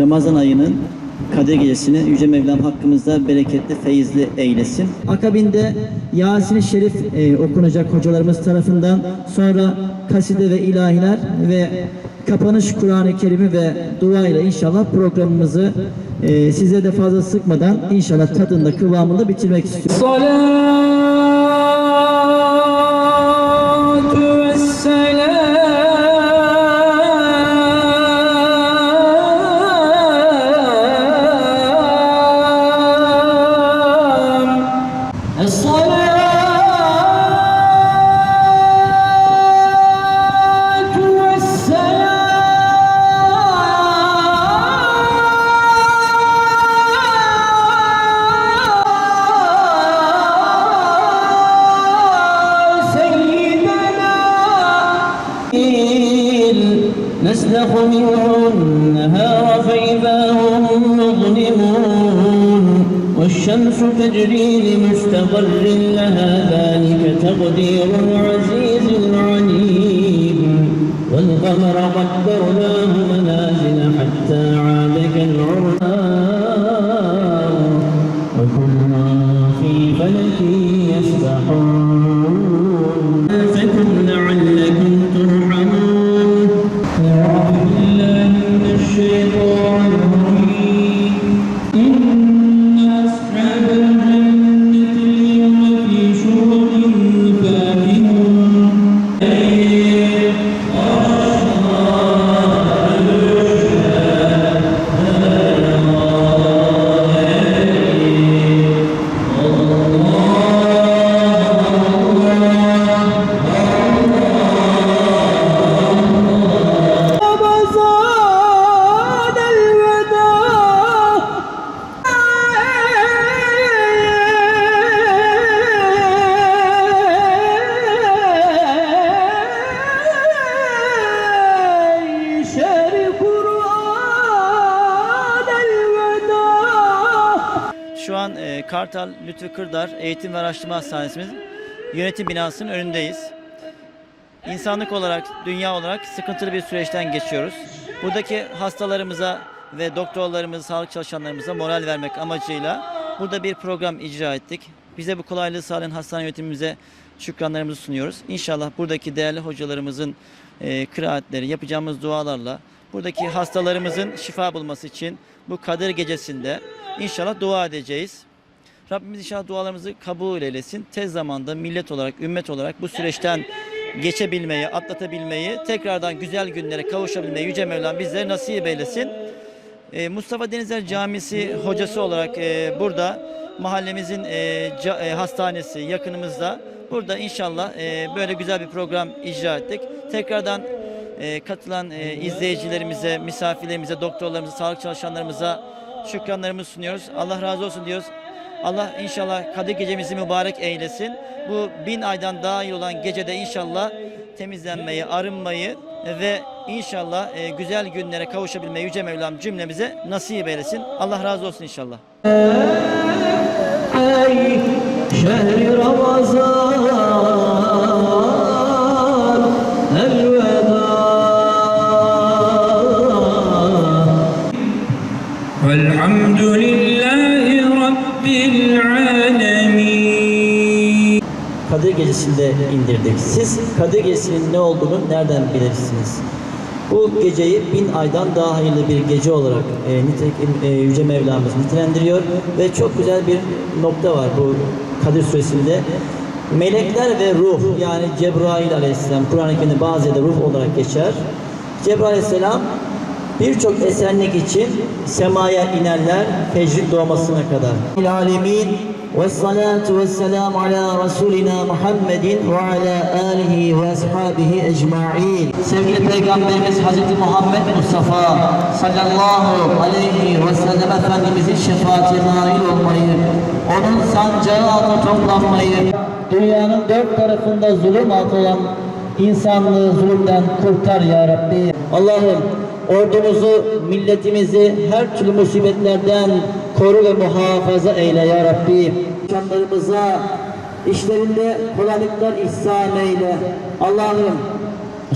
Ramazan ayının kader gecesini Yüce Mevlam hakkımızda bereketli, feyizli eylesin. Akabinde Yasin-i Şerif e, okunacak hocalarımız tarafından. Sonra kaside ve ilahiler ve kapanış Kur'an-ı Kerim'i ve duayla inşallah programımızı e, size de fazla sıkmadan inşallah tadında kıvamında bitirmek istiyorum. Salam. نسلخ منه النهار فإذا هم مظلمون والشمس تجري لمستقر لها ذلك تقدير العزيز العليم والقمر قدرناه منازل Kartal Lütfü Kırdar Eğitim ve Araştırma Hastanemizin yönetim binasının önündeyiz. İnsanlık olarak, dünya olarak sıkıntılı bir süreçten geçiyoruz. Buradaki hastalarımıza ve doktorlarımıza, sağlık çalışanlarımıza moral vermek amacıyla burada bir program icra ettik. Bize bu kolaylığı sağlayan hastane yönetimimize şükranlarımızı sunuyoruz. İnşallah buradaki değerli hocalarımızın e, kıraatleri, yapacağımız dualarla buradaki hastalarımızın şifa bulması için bu Kadir Gecesi'nde inşallah dua edeceğiz. Rabbimiz inşallah dualarımızı kabul eylesin. Tez zamanda millet olarak, ümmet olarak bu süreçten geçebilmeyi, atlatabilmeyi, tekrardan güzel günlere kavuşabilmeyi Yüce Mevlam bizlere nasip eylesin. Ee, Mustafa Denizler Camisi hocası olarak e, burada mahallemizin e, e, hastanesi yakınımızda. Burada inşallah böyle güzel bir program icra ettik. Tekrardan katılan izleyicilerimize, misafirlerimize, doktorlarımıza, sağlık çalışanlarımıza şükranlarımızı sunuyoruz. Allah razı olsun diyoruz. Allah inşallah Kadir gecemizi mübarek eylesin. Bu bin aydan dahil olan gecede inşallah temizlenmeyi, arınmayı ve inşallah e, güzel günlere kavuşabilmeyi Yüce Mevlam cümlemize nasip eylesin. Allah razı olsun inşallah. Ey şehir. Kadir Gecesi'nde indirdik. Siz Kadir Gecesi'nin ne olduğunu nereden bilirsiniz? Bu geceyi bin aydan daha hayırlı bir gece olarak e, nitekim e, Yüce Mevlamız nitelendiriyor ve çok güzel bir nokta var bu Kadir Suresi'nde. Melekler ve ruh yani Cebrail Aleyhisselam Kur'an-ı Kerim'de bazı yerde ruh olarak geçer. Cebrail Aleyhisselam birçok esenlik için semaya inerler fecrin doğmasına kadar. Alemin ve selam ala Resulina Muhammedin ve ala alihi ve ashabihi ecma'in. Sevgili Peygamberimiz Hazreti Muhammed Mustafa sallallahu aleyhi ve sellem Efendimizin şefaatine nail olmayı, onun sancağı altında toplanmayı, dünyanın dört tarafında zulüm altı olan insanlığı zulümden kurtar ya Rabbi. Allah'ım ordumuzu, milletimizi her türlü musibetlerden koru ve muhafaza eyle ya Rabbi. Canlarımıza işlerinde kolaylıklar ihsan eyle. Allah'ım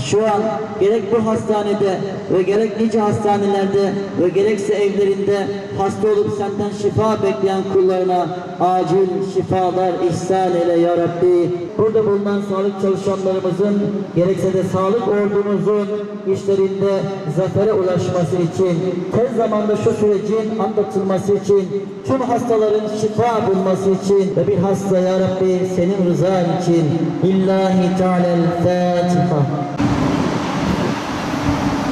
şu an gerek bu hastanede ve gerek nice hastanelerde ve gerekse evlerinde hasta olup senden şifa bekleyen kullarına acil şifalar ihsan eyle ya Rabbi. Burada bulunan sağlık çalışanlarımızın gerekse de sağlık ordumuzun işlerinde zafere ulaşması için tez zamanda şu sürecin atlatılması için tüm hastaların şifa bulması için ve bir hasta ya Rabbi senin rızan için İllahi Teala'l-Fatiha.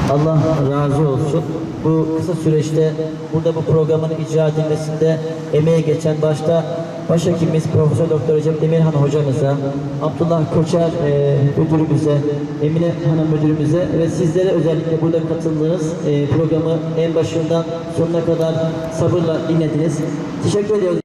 Allah razı olsun. Bu kısa süreçte burada bu programın icra edilmesinde emeğe geçen başta başhekimimiz Profesör Doktor Recep Demirhan hocamıza, Abdullah Koçer e, müdürümüze, Emine Hanım müdürümüze ve sizlere özellikle burada katıldığınız e, programı en başından sonuna kadar sabırla dinlediniz. Teşekkür ediyoruz.